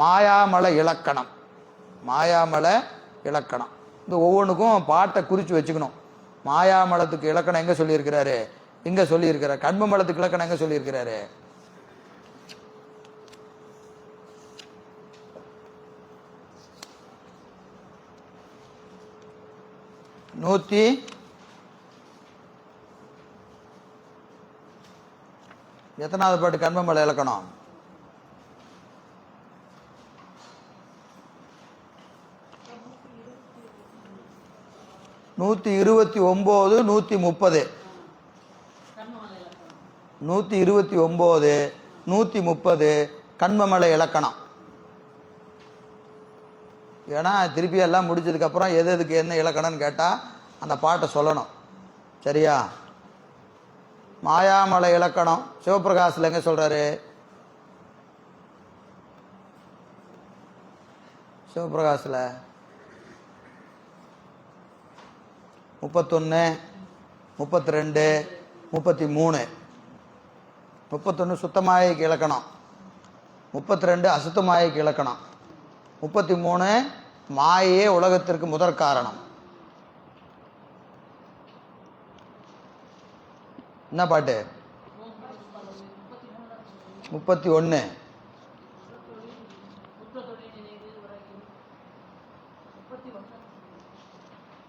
மாயாமலை இலக்கணம். மாயாமலை இலக்கணம். இந்த ஒவ்வொன்றுக்கும் பாட்டை குறித்து வச்சுக்கணும். மாயாமலத்துக்கு இலக்கணம் எங்கே சொல்லியிருக்கிறாரு? இங்கே சொல்லியிருக்கிறார் கண்மமலத்துக்கு இலக்கணம் எங்கே சொல்லியிருக்கிறாரு? நூற்றி எத்தனாவது பாட்டு? கண்மமலை இலக்கணம். நூற்றி இருபத்தி ஒம்பது நூற்றி முப்பது. நூற்றி இருபத்தி ஒம்பது நூற்றி முப்பது கண்மமலை இலக்கணம். ஏன்னா திருப்பி எல்லாம் முடிச்சதுக்கப்புறம் எது எதுக்கு என்ன இலக்கணம்னு கேட்டால் அந்த பாட்டை சொல்லணும். சரியா? மாயாமலை இலக்கணம். சிவபிரகாசில் எங்கே சொல்கிறாரு சிவபிரகாசில் முப்பத்தொன்று முப்பத்தி ரெண்டு முப்பத்தி மூணு முப்பத்தொன்று சுத்தமாயைக்கு இலக்கணம் முப்பத்தி ரெண்டு அசுத்தமாயைக்கு இலக்கணம் முப்பத்தி மூணு மாயே உலகத்திற்கு முதற் காரணம். என்ன பாட்டு? முப்பத்தி ஒன்று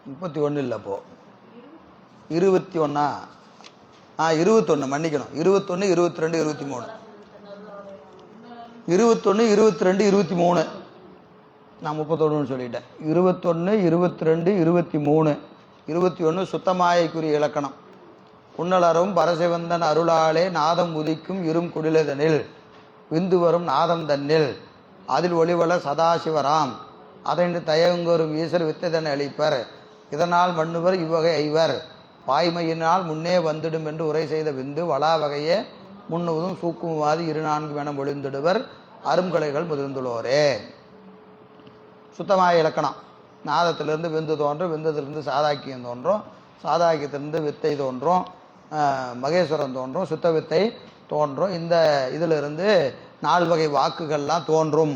முப்பத்தி ஒன்று இல்லை அப்போ. இருபத்தி ஒன்றா ஆ இருபத்தொன்று மன்னிக்கணும். இருபத்தொன்று இருபத்தி ரெண்டு இருபத்தி மூணு. இருபத்தொன்று இருபத்தி ரெண்டு இருபத்தி மூணு. நான் முப்பத்தொன்றுன்னு சொல்லிட்டேன். இருபத்தொன்று இருபத்தி ரெண்டு இருபத்தி மூணு. இருபத்தி ஒன்று சுத்தமாயக்குரிய இலக்கணம். உன்னலரும் பரசிவந்தன் அருளாலே நாதம் உதிக்கும் இரும் குடிலதனில். விந்து வரும் நாதம் தன்னில். அதில் ஒளிவள சதாசிவராம். அதன்று தயங்குவரும் ஈசர் வித்ததன் அளிப்பர். இதனால் மன்னுவர் இவ்வகை ஐவர். வாய்மையினால் முன்னே வந்துடும் என்று உரை செய்த விந்து வளா வகையே முன்னுவதும் சூக்குமாதி இரு நான்கு என மொழிந்திடுவர். அரும்கலைகள் முதிர்ந்துள்ளோரே. சுத்தമായ இலக்கணம். நாதத்திலிருந்து விந்து தோன்றும் விந்தத்திலிருந்து சாதாக்கியம் தோன்றும் சாதாக்கியத்திலிருந்து வித்தை தோன்றும் மகேஸ்வரன் தோன்றும் சுத்த வித்தை தோன்றும். இந்த இதிலிருந்து நால் வகை வாக்குகள்லாம் தோன்றும்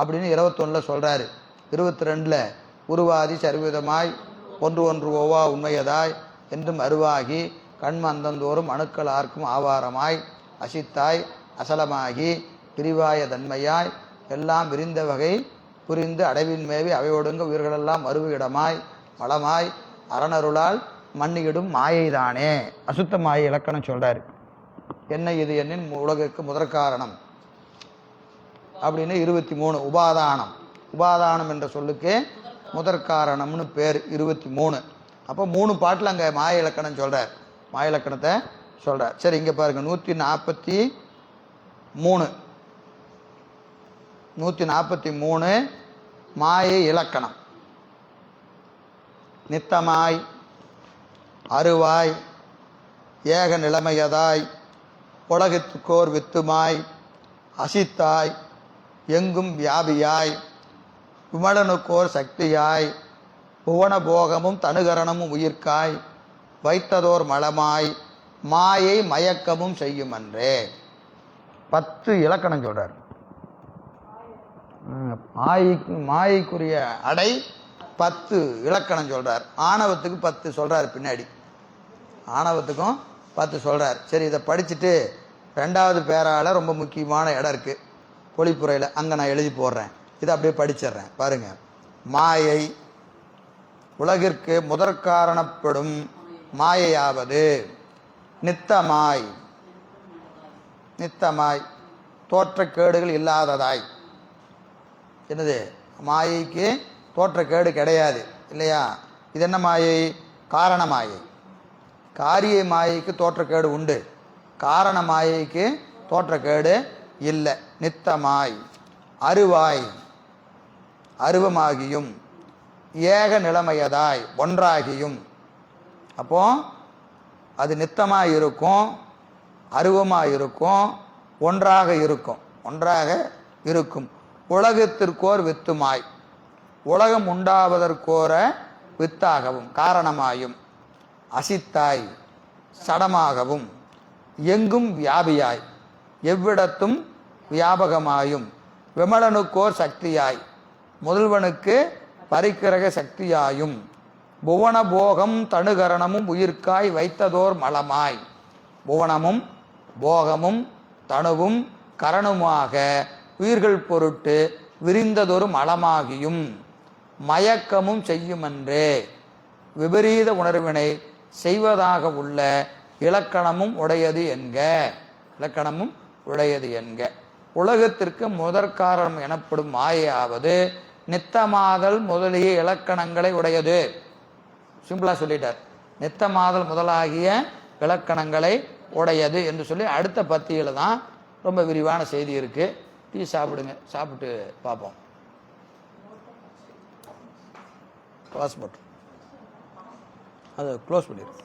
அப்படின்னு இருபத்தொன்னில் சொல்கிறாரு இருபத்தி ரெண்டில் உருவாதி சர்விதமாய் ஒன்று ஒன்று ஓவா உண்மையதாய் என்றும் அருவாகி கண்மந்தந்தோறும் அணுக்கள் ஆர்க்கும் ஆவாரமாய் அசித்தாய் அசலமாகி பிரிவாய தன்மையாய் எல்லாம் விரிந்த வகை புரிந்து அடைவின் மேவி அவையொடுங்க உயிர்களெல்லாம் மறுவிடமாய் வளமாய் அரணருளால் மண்ணியிடும் மாயைதானே. அசுத்த மாயை இலக்கணம் சொல்கிறார் என்ன இது என்னின் உலகிற்கு முதற்காரணம் அப்படின்னு இருபத்தி மூணு உபாதானம். உபாதானம் என்ற சொல்லுக்கு முதற்காரணம்னு பேர் இருபத்தி மூணு. அப்போ மூணு பாட்டில் அங்கே மாய இலக்கணம் சொல்கிறார் மாய இலக்கணத்தை சொல்கிறார் சரி இங்கே பாருங்கள் நூற்றி நாற்பத்தி மூணு. நூற்றி நாற்பத்தி மூணு மாயை இலக்கணம். நித்தமாய் அருவாய் ஏக நிலைமையதாய் உலகத்துக்கோர் வித்துமாய் அசித்தாய் எங்கும் வியாபியாய் விமலனுக்கோர் சக்தியாய் புவன போகமும் தனுகரணமும் உயிர்க்காய் வைத்ததோர் மலமாய் மாயை மயக்கமும் செய்யுமன்றே. பத்து இலக்கணம் சொல்றார். மாய்க்கு மாயைக்கு மாயைக்குரிய அடை பத்து இலக்கணம் சொல்றார். ஆணவத்துக்கு பத்து சொல்றார் பின்னாடி. ஆணவத்துக்கும் பத்து சொல்றார். சரி இதை படிச்சுட்டு ரெண்டாவது பேரால் ரொம்ப முக்கியமான இடம் இருக்கு. பொழிப்புரையில். அங்கே நான் எழுதி போடுறேன். இதை அப்படியே படிச்சிடுறேன். பாருங்க. மாயை உலகிற்கு முதற்காரணப்படும் மாயையாவது. நித்தமாய். நித்தமாய். தோற்றக்கேடுகள் இல்லாததாய். என்னது? மாயைக்கு தோற்றக்கேடு கிடையாது. இல்லையா? இது என்ன மாயை? காரண மாயை காரிய மாயைக்கு தோற்றக்கேடு உண்டு. காரண மாயைக்கு தோற்றக்கேடு இல்லை. நித்தமாய். அருவாய். அருவமாகியும் ஏக நிலைமையதாய் ஒன்றாகியும். அப்போ அது நித்தமாக இருக்கும் அருவமாக இருக்கும் ஒன்றாக இருக்கும். ஒன்றாக இருக்கும். உலகத்திற்கோர் வித்துமாய். உலகம் உண்டாவதற்கோர வித்தாகவும் காரணமாயும் அசித்தாய் சடமாகவும் எங்கும் வியாபியாய் எவ்விடத்தும் வியாபகமாயும் விமலனுக்கோர் சக்தியாய் முதல்வனுக்கு பரிக்கிரக சக்தியாயும். புவன போகம் தனுகரணமும் உயிர்க்காய் வைத்ததோர் மலமாய். புவனமும் போகமும் தனுவும் கரணுமாக உயிர்கள் பொருட்டு விரிந்ததொரு மலமாகியும். மயக்கமும் செய்யுமென்றே. விபரீத உணர்வினை செய்வதாக உள்ள இலக்கணமும் உடையது என்க. இலக்கணமும் உடையது என்க. உலகத்திற்கு முதற்காரணம் எனப்படும் மாயாவது நித்தமாதல் முதலிய இலக்கணங்களை உடையது. சிம்பிளா சொல்லிட்டார். நித்தமாதல் முதலாகிய இலக்கணங்களை உடையது என்று சொல்லி அடுத்த பத்தியில் தான் ரொம்ப விரிவான செய்தி இருக்கு. டீ சாப்பிடுங்க. சாப்பிட்டு பார்ப்போம். க்ளாஸ் போட்டு அதை க்ளோஸ் பண்ணிடுங்க